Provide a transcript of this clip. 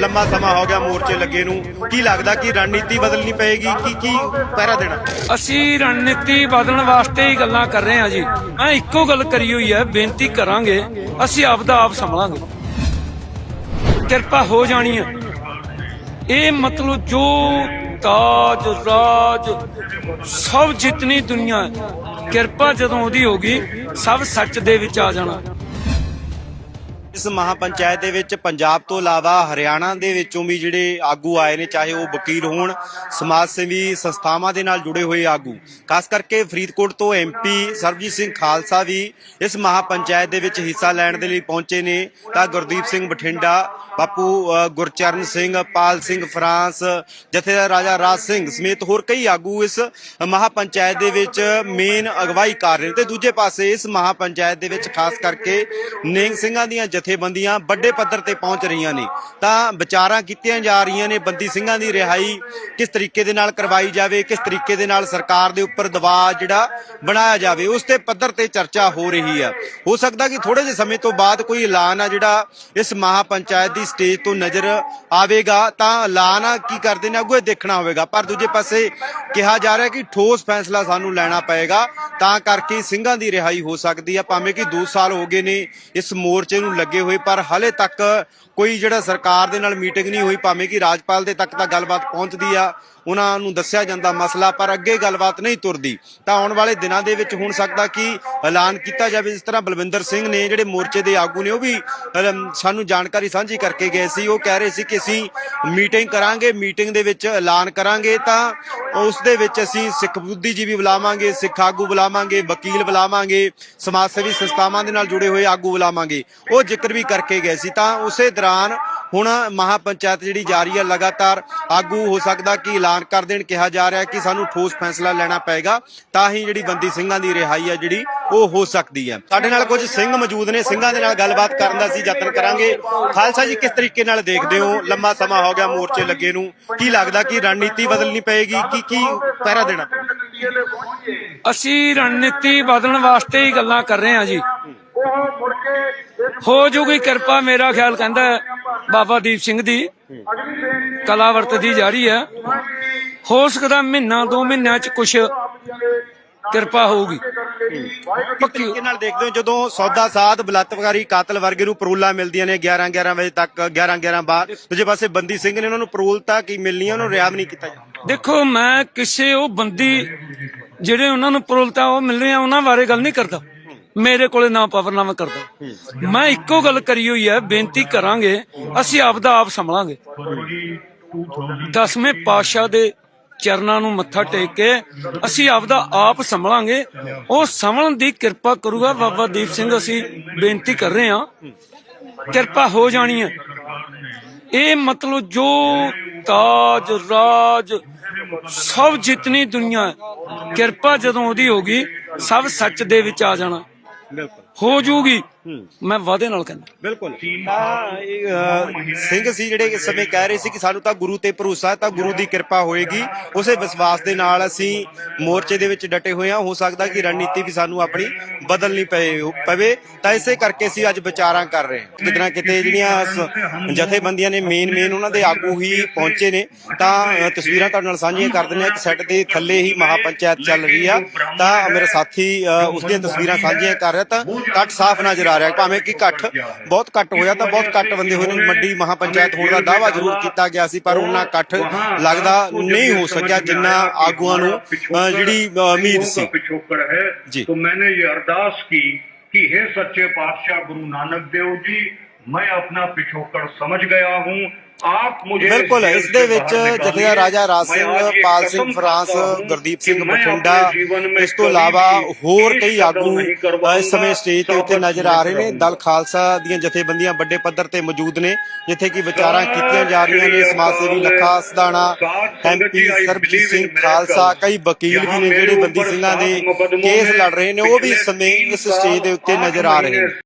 ਲੰਮਾ ਸਮਾਂ ਹੋ ਗਿਆ ਮੋਰਚੇ ਲੱਗੇ ਨੂੰ। ਕੀ ਲੱਗਦਾ ਕਿ ਰਣਨੀਤੀ ਬਦਲਣੀ ਪਏਗੀ? ਕੀ ਕੀ ਪਹਿਰਾ ਦੇਣਾ? ਅਸੀਂ ਰਣਨੀਤੀ ਬਦਲਣ ਵਾਸਤੇ ਹੀ ਗੱਲਾਂ ਕਰ ਰਹੇ ਹਾਂ ਜੀ। ਮੈਂ ਇੱਕੋ ਗੱਲ ਕਰੀ ਹੋਈ ਹੈ, ਬੇਨਤੀ ਕਰਾਂਗੇ, ਅਸੀਂ ਆਪ ਦਾ ਆਪ ਸੰਭਲਾਂਗੇ। ਕਿਰਪਾ ਹੋ ਜਾਣੀ ਹੈ। ਇਹ ਮਤਲਬ ਜੋ ਤਾਜ, ਰਾਜ, ਸਭ ਜਿਤਨੀ ਦੁਨੀਆ ਕਿਰਪਾ ਜਦੋਂ ਉਹਦੀ ਹੋਗੀ ਸਭ ਸੱਚ ਦੇ ਵਿੱਚ ਆ ਜਾਣਾ। ਇਸ ਮਹਾਪੰਚਾਇਤ ਦੇ ਵਿੱਚ ਪੰਜਾਬ ਤੋਂ ਇਲਾਵਾ ਹਰਿਆਣਾ ਦੇ ਵਿੱਚੋਂ ਵੀ ਜਿਹੜੇ ਆਗੂ ਆਏ ਨੇ, ਚਾਹੇ ਉਹ ਵਕੀਲ ਹੋਣ, ਸਮਾਜ ਸੇਵੀ ਸੰਸਥਾਵਾਂ ਦੇ ਨਾਲ ਜੁੜੇ ਹੋਏ ਆਗੂ। ਖਾਸ ਕਰਕੇ ਫਰੀਦਕੋਟ ਤੋਂ ਐਮਪੀ ਸਰਬਜੀਤ ਸਿੰਘ ਖਾਲਸਾ ਵੀ ਇਸ ਮਹਾਪੰਚਾਇਤ ਦੇ ਵਿੱਚ ਹਿੱਸਾ ਲੈਣ ਦੇ ਲਈ ਪਹੁੰਚੇ ਨੇ। ਤਾਂ ਗੁਰਦੀਪ ਸਿੰਘ ਬਠਿੰਡਾ ਬਾਪੂ ਗੁਰਚਰਨ ਸਿੰਘ, ਪਾਲ ਸਿੰਘ, ਫਰਾਂਸ, ਜਥੇਦਾਰ ਰਾਜਾ ਰਾਜ ਸਿੰਘ ਸਮੇਤ ਹੋਰ ਕਈ ਆਗੂ ਇਸ ਮਹਾਪੰਚਾਇਤ ਦੇ ਵਿੱਚ ਮੇਨ ਅਗਵਾਈ ਕਰ ਰਹੇ ਨੇ। ਤੇ ਦੂਜੇ ਪਾਸੇ ਇਸ ਮਹਾਪੰਚਾਇਤ ਦੇ ਵਿੱਚ ਖਾਸ ਕਰਕੇ ਨੇਂਗ ਸਿੰਘਾਂ ਦੀਆਂ ਜਥੇਬੰਦੀਆਂ ਵੱਡੇ ਪੱਧਰ ਤੇ ਪਹੁੰਚ ਰਹੀਆਂ ਨੇ। ਤਾਂ ਵਿਚਾਰਾਂ ਕੀਤੀਆਂ ਜਾ ਰਹੀਆਂ ਨੇ, ਬੰਦੀ ਸਿੰਘਾਂ ਦੀ ਰਿਹਾਈ ਕਿਸ ਤਰੀਕੇ ਦੇ ਨਾਲ ਕਰਵਾਈ ਜਾਵੇ, ਕਿਸ ਤਰੀਕੇ ਦੇ ਨਾਲ ਸਰਕਾਰ ਦੇ ਉੱਪਰ ਦਬਾਅ ਜਿਹੜਾ ਬਣਾਇਆ ਜਾਵੇ, ਉਸ ਤੇ ਪੱਧਰ ਤੇ ਚਰਚਾ ਹੋ ਰਹੀ ਹੈ ਹੋ ਸਕਦਾ ਕਿ ਥੋੜੇ ਜਿਹੇ ਸਮੇਂ ਤੋਂ ਬਾਅਦ ਕੋਈ ਐਲਾਨ ਆ ਜਿਹੜਾ ਇਸ ਮਹਾਪੰਚਾਇਤ ਦੀ ਸਟੇਜ ਤੋਂ ਨਜ਼ਰ ਆਵੇਗਾ ਤਾਂ ਐਲਾਨ ਆ ਕੀ ਕਰਦੇ ਨੇ? ਅੱਗੋਂ ਦੇਖਣਾ ਹੋਵੇਗਾ। ਪਰ ਦੂਜੇ ਪਾਸੇ ਕਿਹਾ ਜਾ ਰਿਹਾ ਕਿ ਠੋਸ ਫੈਸਲਾ ਸਾਨੂੰ ਲੈਣਾ ਪਏਗਾ। ਤਾਂ ਕਰਕੇ ਸਿੰਘਾਂ ਦੀ ਰਿਹਾਈ ਹੋ ਸਕਦੀ ਆ, ਭਾਵੇਂ ਕਿ 2 ਸਾਲ ਹੋ ਗਏ ਨੇ ਇਸ ਮੋਰਚੇ ਨੂੰ ਲੱਗੇ ਹੋਏ, ਪਰ ਹਲੇ ਤੱਕ ਕੋਈ ਜਿਹੜਾ ਸਰਕਾਰ ਦੇ ਨਾਲ ਮੀਟਿੰਗ ਨਹੀਂ ਹੋਈ, ਭਾਵੇਂ ਕਿ ਰਾਜਪਾਲ ਦੇ ਤੱਕ ਤਾਂ ਗੱਲਬਾਤ ਪਹੁੰਚਦੀ ਆ, ਉਹਨਾਂ ਨੂੰ ਦੱਸਿਆ ਜਾਂਦਾ ਮਸਲਾ, ਪਰ ਅੱਗੇ ਗੱਲਬਾਤ ਨਹੀਂ ਤੁਰਦੀ। ਤਾਂ ਆਉਣ ਵਾਲੇ ਦਿਨਾਂ ਦੇ ਵਿੱਚ ਹੁਣ ਸਕਦਾ ਕਿ ਐਲਾਨ ਕੀਤਾ ਜਾਵੇ, ਜਿਸ ਤਰ੍ਹਾਂ ਬਲਵਿੰਦਰ ਸਿੰਘ ਨੇ ਜਿਹੜੇ ਮੋਰਚੇ ਦੇ ਆਗੂ ਨੇ, ਉਹ ਵੀ ਸਾਨੂੰ ਜਾਣਕਾਰੀ ਸਾਂਝੀ ਕਰਕੇ ਗਏ ਸੀ। ਉਹ ਕਹਿ ਰਹੇ ਸੀ ਕਿ ਅਸੀਂ ਮੀਟਿੰਗ ਕਰਾਂਗੇ, ਮੀਟਿੰਗ ਦੇ ਵਿੱਚ ਐਲਾਨ ਕਰਾਂਗੇ, ਤਾਂ ਉਸ ਦੇ ਵਿੱਚ ਅਸੀਂ ਸਿੱਖ ਬੁੱਧੀਜੀਵੀ ਬੁਲਾਵਾਂਗੇ, ਸਿੱਖ ਆਗੂ ਬੁਲਾਵਾਂਗੇ। ਵਕੀਲ ਬੁਲਾਵਾਂਗੇ ਸਮਾਜ ਸੇਵੀ ਸੰਸਥਾਵਾਂ ਦੇ ਨਾਲ ਜੁੜੇ ਹੋਏ ਆਗੂ ਬੁਲਾਵਾਂਗੇ। ਉਹ ਜ਼ਿਕਰ ਵੀ ਕਰਕੇ ਗਏ ਸੀ। ਤਾਂ ਉਸੇ ਦੌਰਾਨ ਹੁਣ ਮਹਾਪੰਚਾਇਤ ਜਿਹੜੀ ਜਾਰੀ ਹੈ ਲਗਾਤਾਰ ਆਗੂ ਹੋ ਸਕਦਾ ਕਿ ਐਲਾਨ ਕਰ ਦੇਣ। ਕਿਹਾ ਜਾ ਰਿਹਾ ਕਿ ਸਾਨੂੰ ਠੋਸ ਫੈਸਲਾ ਲੈਣਾ ਪਏਗਾ। ਤਾਂ ਹੀ ਜਿਹੜੀ ਬੰਦੀ ਸਿੰਘਾਂ ਦੀ ਰਿਹਾਈ ਹੈ ਜਿਹੜੀ ਉਹ ਹੋ ਸਕਦੀ ਹੈ। ਸਾਡੇ ਨਾਲ ਕੁਝ ਸਿੰਘ ਮੌਜੂਦ ਨੇ। ਸਿੰਘਾਂ ਦੇ ਨਾਲ ਗੱਲਬਾਤ ਕਰਨ ਦਾ ਅਸੀਂ ਯਤਨ ਕਰਾਂਗੇ। ਖਾਲਸਾ ਜੀ, ਕਿਸ ਤਰੀਕੇ ਨਾਲ ਦੇਖਦੇ ਹੋ? ਲੰਮਾ ਸਮਾਂ ਹੋ ਗਿਆ ਮੋਰਚੇ ਲੱਗੇ ਨੂੰ। ਕੀ ਲੱਗਦਾ ਕਿ ਰਣਨੀਤੀ ਬਦਲਣੀ ਪਏਗੀ? ਕੀ ਕੀ ਪਹਿਰਾ ਦੇਣਾ ਅਸੀਂ ਰਣਨੀਤੀ ਬਦਲਣ ਵਾਸਤੇ ਹੀ ਗੱਲਾਂ ਕਰ ਰਹੇ ਹਾਂ ਜੀ। ਹੋ ਜੂਗੀ ਕਿਰਪਾ, ਮੇਰਾ ਖਿਆਲ ਕਹਿੰਦਾ ਬਾਬਾ ਦੀਪ ਸਿੰਘ ਦੀ। ਕਲਾ ਵਰਤਦੀ ਜਾਰੀ ਹੈ। ਹੋ ਸਕਦਾ ਮਹੀਨਾ, ਦੋ ਮਹੀਨਿਆਂ ਚ ਕੁਛ ਕਿਰਪਾ ਹੋਊਗੀ। ਕਿਸ ਤਰੀਕੇ ਨਾਲ ਦੇਖਦੇ ਹੋ ਜਦੋਂ ਸੌਦਾ ਸਾਧ ਬਲਾਤਕਾਰੀ ਕਾਤਲ ਵਰਗੇ ਨੂੰ ਪਰੋਲਾਂ ਮਿਲਦੀਆਂ ਨੇ 11 11 ਵਜੇ ਤੱਕ 11 11 ਬਾਅਦ ਦੂਜੇ ਪਾਸੇ ਬੰਦੀ ਸਿੰਘ ਨੇ ਉਹਨਾਂ ਨੂੰ ਪਰੋਲਤਾ ਕੀ ਮਿਲਣੀ ਉਹਨਾਂ ਨੂੰ ਰਿਆ ਵੀ ਨਹੀਂ ਕੀਤਾ ਜਾਂਦਾ। ਦੇਖੋ ਮੈਂ ਕਿਸੇ ਉਹ ਬੰਦੀ ਜਿਹੜੇ ਉਹਨਾਂ ਨੂੰ ਪਰੋਲਤਾ ਉਹ ਮਿਲ ਰਹੇ ਆ ਉਹਨਾਂ ਬਾਰੇ ਗੱਲ ਨਹੀਂ ਕਰਦਾ। ਮੇਰੇ ਕੋਲੇ ਨਾ ਪਾਵਰ ਨਾ ਮੈਂ ਕਰਦਾ। ਮੈਂ ਇੱਕੋ ਗੱਲ ਕਰੀ ਹੋਈ ਹੈ ਬੇਨਤੀ ਕਰਾਂਗੇ ਅਸੀਂ ਆਪ ਦਾ ਆਪ ਸੰਭਲਾਂਗੇ। ਦਸਵੇਂ ਪਾਤਸ਼ਾਹ ਦੇ ਚਰਨਾਂ ਨੂੰ ਮੱਥਾ ਟੇਕ ਕੇ ਅਸੀਂ ਆਪ ਦਾ ਆਪ ਸੰਭਲਾਂਗੇ। ਉਹ ਸੰਭਲਣ ਦੀ ਕਿਰਪਾ ਕਰੂਗਾ। ਬਾਬਾ ਦੀਪ ਸਿੰਘ ਅਸੀਂ ਬੇਨਤੀ ਕਰ ਰਹੇ ਹਾਂ ਕਿਰਪਾ ਹੋ ਜਾਣੀ ਹੈ। ਇਹ ਮਤਲਬ ਜੋ ਤਾਜ ਰਾਜ ਸਭ ਜਿਤਨੀ ਦੁਨੀਆ ਹੈ ਕਿਰਪਾ ਜਦੋਂ ਉਹਦੀ ਹੋਗੀ ਸਭ ਸੱਚ ਦੇ ਵਿੱਚ ਆ ਜਾਣਾ। ਹੋ ਜੂਗੀ ਮੈਂ ਵਾਅਦੇ ਨਾਲ ਕਹਿੰਦਾ। ਬਿਲਕੁਲ। ਤਾਂ ਇਹ, ਅ, ਸਿੰਘ ਸੀ ਜਿਹੜੇ ਇਸ ਸਮੇਂ ਕਹਿ ਰਹੇ ਸੀ ਕਿ ਸਾਨੂੰ ਤਾਂ ਗੁਰੂ ਤੇ ਭਰੋਸਾ ਹੈ ਤਾਂ ਗੁਰੂ ਦੀ ਕਿਰਪਾ ਹੋਏਗੀ। ਉਸੇ ਵਿਸ਼ਵਾਸ ਦੇ ਨਾਲ ਅਸੀਂ ਮੋਰਚੇ ਦੇ ਵਿੱਚ ਡਟੇ ਹੋਏ ਹਾਂ। ਹੋ ਸਕਦਾ ਕਿ ਰਣਨੀਤੀ ਵੀ ਸਾਨੂੰ ਆਪਣੀ ਬਦਲਣੀ ਪਏ ਪਵੇ। ਤਾਂ ਇਸੇ ਕਰਕੇ ਅਸੀਂ ਅੱਜ ਵਿਚਾਰਾਂ ਕਰ ਰਹੇ ਹਾਂ। ਕਿਤੇ ਨਾ ਕਿਤੇ ਜਿਹੜੀਆਂ ਸ- ਜਥੇਬੰਦੀਆਂ ਨੇ ਮੇਨ ਮੇਨ ਉਹਨਾਂ ਦੇ ਆਗੂ ਹੀ ਪਹੁੰਚੇ ਨੇ ਤਾਂ ਅ, ਤਸਵੀਰਾਂ ਤੁਹਾਡੇ ਨਾਲ ਸਾਂਝੀਆਂ ਕਰ ਦਿੰਦੇ ਹਾਂ। ਇੱਕ ਸੈੱਟ ਦੇ ਥੱਲੇ ਹੀ ਮਹਾਪੰਚਾਇਤ ਚੱਲ ਰਹੀ ਆ। ਤਾਂ ਮੇਰੇ ਸਾਥੀ ਅਹ ਉਸ ਦੀਆਂ ਤਸਵੀਰਾਂ ਸਾਂਝੀਆਂ ਕਰ ਰਿਹਾ ਤਾਂ ਕੱਟ ਸਾਫ਼ ਨਜ਼ਰ ਆ ਰਿਹਾ ਭਾਵੇਂ ਕਿ ਇਕੱਠ ਬਹੁਤ ਘੱਟ ਹੋਇਆ ਤਾਂ ਬਹੁਤ ਘੱਟ ਬੰਦੇ ਹੋਏ ਨੇ ਵੱਡੀ ਮਹਾਪੰਚਾਇਤ ਹੋਣ ਦਾ ਦਾਅਵਾ ਜ਼ਰੂਰ ਕੀਤਾ ਗਿਆ ਸੀ ਪਰ ਉਹਨਾਂ ਇਕੱਠ ਲੱਗਦਾ ਨਹੀਂ ਹੋ ਸਕਿਆ ਜਿੰਨਾ ਆਗੂਆਂ ਨੂੰ ਅ, ਜਿਹੜੀ ਅ, ਉਮੀਦ ਸੀ पिछोकड़ है जी। तो मैंने ये अरदास की कि हे सच्चे पातशाह गुरु नानक देव जी ਮੈਂ ਆਪਣਾ ਪਿਛੋਕੜ ਸਮਝ ਗਿਆ ਹੂੰ ਆਪ ਮੁਝੇ ਬਿਲਕੁਲ ਇਸ ਦੇ ਵਿੱਚ ਜਥੇਦਾਰ ਰਾਜਾ ਰਾਜ ਸਿੰਘ ਪਾਲ ਸਿੰਘ ਫਰਾਂਸ ਗੁਰਦੀਪ ਸਿੰਘ ਬਠਿੰਡਾ ਇਸ ਤੋਂ ਇਲਾਵਾ ਹੋਰ ਕਈ ਆਗੂ ਇਸ ਸਮੇਂ ਸਟੇਜ ਤੇ ਉੱਤੇ ਨਜ਼ਰ ਆ ਰਹੇ ਨੇ ਦਲ ਖਾਲਸਾ ਦੀਆਂ ਜਥੇਬੰਦੀਆਂ ਵੱਡੇ ਪੱਧਰ ਤੇ ਮੌਜੂਦ ਨੇ ਜਿੱਥੇ ਕਿ ਵਿਚਾਰਾਂ ਕੀਤੀਆਂ ਜਾ ਰਹੀਆਂ ਨੇ ਸਮਾਜ ਸੇਵੀ ਲੱਖਾ ਸਦਾਣਾ ਐਮਪੀ ਸਰਬਜੀਤ ਸਿੰਘ ਖਾਲਸਾ ਕਈ ਵਕੀਲ ਵੀ ਨੇ ਜਿਹੜੇ ਬੰਦੀ ਸਿੰਘਾਂ ਦੇ ਕੇਸ ਲੜ ਰਹੇ ਨੇ ਉਹ ਵੀ ਸਮੇਂ ਇਸ ਸਟੇਜ ਦੇ ਉੱਤੇ ਨਜ਼ਰ ਆ ਰਹੇ ਨੇ